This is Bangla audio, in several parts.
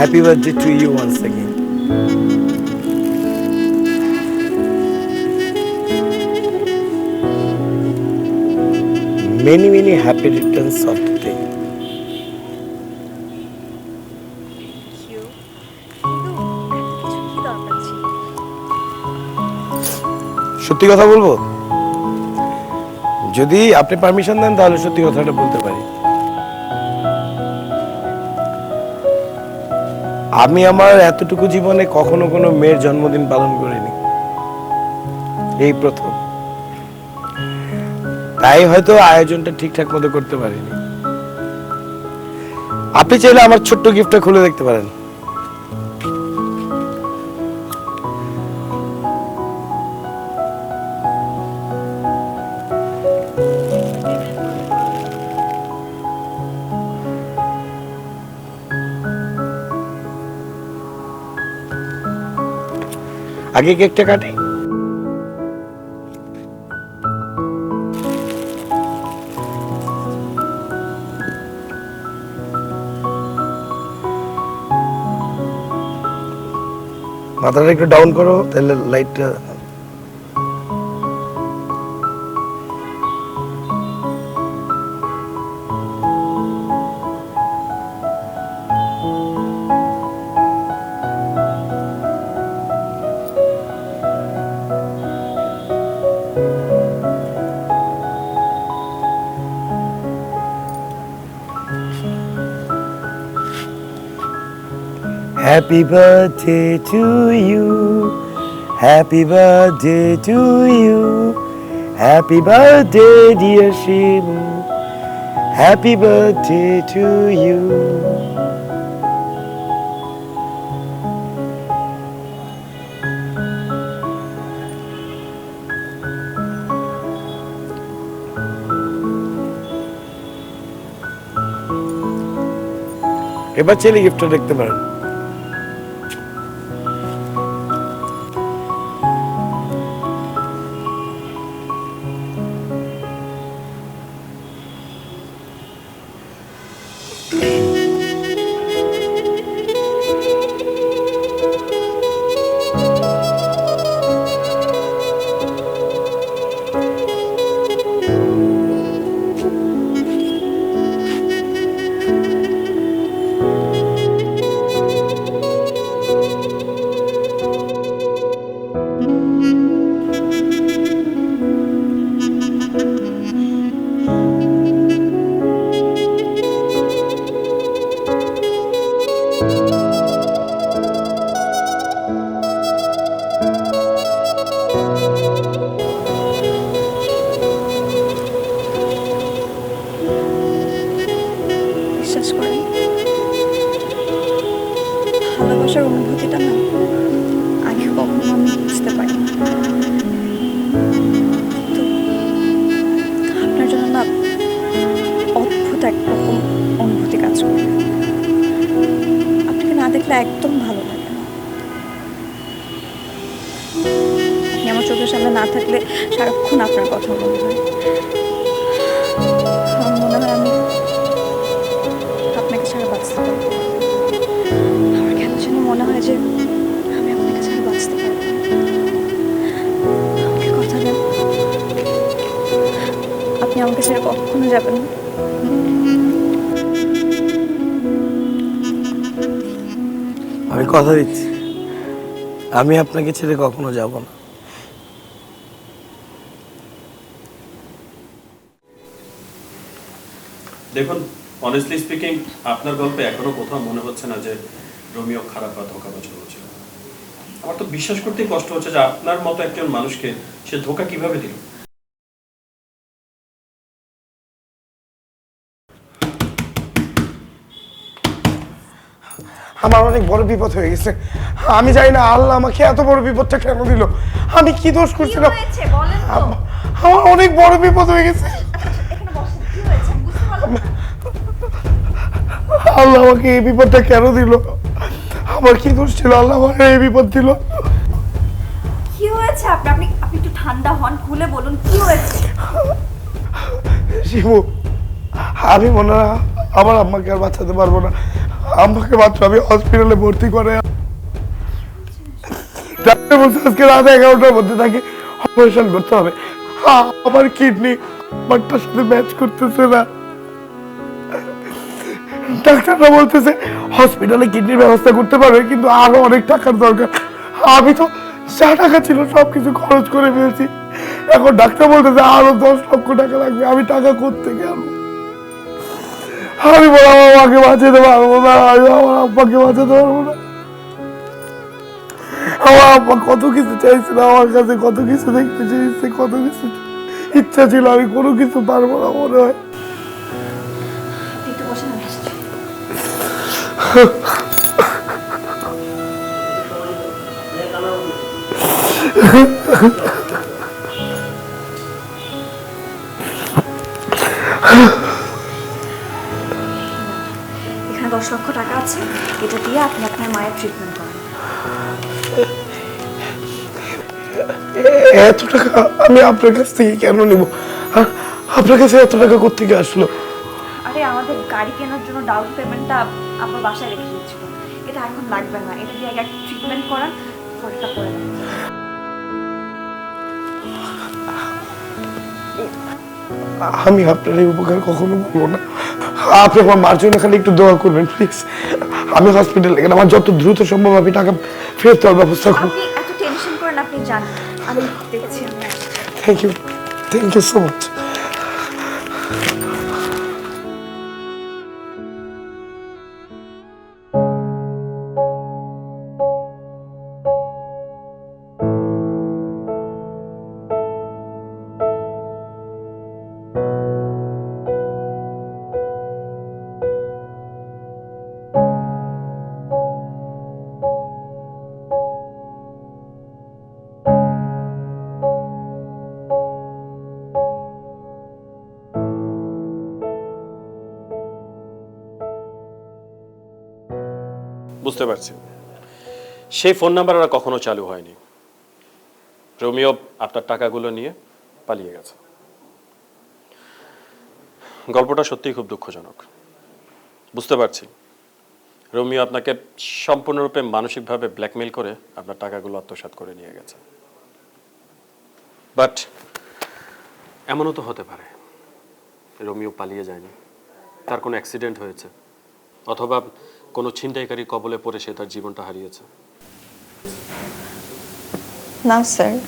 Happy birthday to you once again. Many, many happy returns of the day. সত্যি কথা বলব যদি আপনি পারমিশন দেন তাহলে সত্যি কথাটা বলতে পারি আমি আমার এতটুকু জীবনে কখনো কোনো মেয়ের জন্মদিন পালন করিনি। এই প্রথম। তাই হয়তো আয়োজনটা ঠিকঠাক মতো করতে পারিনি। আপনি চাইলে আমার ছোট্ট গিফটটা খুলে দেখতে পারেন। আগে কেকটা কাটি? মাথাটা একটু ডাউন করো তাহলে লাইটটা Happy birthday to you. Happy birthday to you. Happy birthday, dear Shimu. Happy birthday to you. এবার ছেলে গিফটটা দেখতে পারেন অদ্ভুত একরকম অনুভূতি কাজ করে। আপনাকে না দেখলে একদম ভালো লাগে না। আমার চোখের সামনে না থাকলে সারাক্ষণ আপনার কথা মনে আমাকে ছেড়ে কখনো যাবেন না। আমি কথা দিচ্ছি। আমি আপনাকে ছেড়ে কখনো যাব না। দেখুন অনেস্টলি স্পিকিং আপনার গল্পে এখনও কোথাও মনে হচ্ছে না যে রোমিও খারাপ বা ধোকাবাজ হয়েছিল আমার তো বিশ্বাস করতেই কষ্ট হচ্ছে যে আপনার মতো একজন মানুষকে সে ধোকা কীভাবে দিল? আমার অনেক বড় বিপদ হয়ে গেছে। আমি জানি না আল্লাহ আমাকে এত বড় বিপদটা কেন দিল। আমি কি দোষ করছিলাম? আমার অনেক বড় বিপদ হয়ে গেছে। আল্লাহ আমাকে এই বিপদটা কেন দিল? আমার কি দোষ ছিল? আল্লাহ আমার এই বিপদ দিল। কি হয়েছে আপনার আপনি আপনি একটু ঠান্ডা হন খুলে বলুন কি হয়েছে? শিবু আমি মনে হয় আমার আম্মাকে আর বাঁচাতে পারব না। আমাকে মাত্র আমি হসপিটালে ভর্তি করে ডাক্তার বলছে আজকে রাত এগারোটার মধ্যে তাকে অপারেশন করতে হবে। আমার কিডনি আমারটার সাথে ম্যাচ করতেছে না। ডাক্তাররা বলতেছে হসপিটালে কিডনির ব্যবস্থা করতে পারবে, কিন্তু আরও অনেক টাকার দরকার। আমি তো যা টাকা ছিল সব কিছু খরচ করে ফেলছি। এখন ডাক্তার বলতেছে, আরও দশ লক্ষ টাকা লাগবে, আমি টাকা করতে গেল আমি বললাম আমাকে বাঁচাতে পারব না আমি আমার আব্বাকে বাঁচাতে পারব না আমার আব্বা কত কিছু চাইছিল আমার কাছে কত কিছু দেখতে চেয়েছে কত কিছু ইচ্ছা ছিল আমি কোনো কিছু পারব না মনে হয়। একটু দশ লক্ষ টাকা আছে এটা দিয়ে আপনি আপনার মায়ের ট্রিটমেন্ট করেন। এত টাকা আমি আপনার কাছ থেকে কেন নিব? আপনার কাছে এত টাকা কোথেকে আসলো? আরে আমাদের গাড়ি কেনার জন্য ডাউন পেমেন্টটা আমার বাসায় রেখে দিয়েছিল। এটা এখন লাগবে না। এটা দিয়ে আগে ট্রিটমেন্ট করান পরেরটা করে আমি আপনার এই উপকার কখনো করব না। আপনি আমার মার জন্য খালি একটু দোয়া করবেন প্লিজ আমি হসপিটাল গেলে আমার যত দ্রুত সম্ভব আমি টাকা ফেরত দেওয়ার ব্যবস্থা করুন আপনি এত টেনশন করেন আপনি জান আমি দেখছি thank you thank you so much বুঝতে পারছি। সেই ফোন নাম্বার আর কখনো চালু হয়নি। রোমিও আপনার টাকাগুলো নিয়ে পালিয়ে গেছে। গল্পটা সত্যিই খুব দুঃখজনক। বুঝতে পারছি। রোমিও আপনাকে সম্পূর্ণরূপে মানসিকভাবে ব্ল্যাকমেল করে আপনার টাকাগুলো আত্মসাৎ করে নিয়ে গেছে। বাট এমনও তো হতে পারে। রোমিও পালিয়ে যায়নি। তার কোনো অ্যাক্সিডেন্ট হয়েছে। অথবা কোনো ছিনতাইকারী কবলে পড়ে সে তার জীবনটা হারিয়েছে। না, স্যার।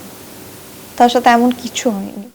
তার সাথে এমন কিছু হয়নি।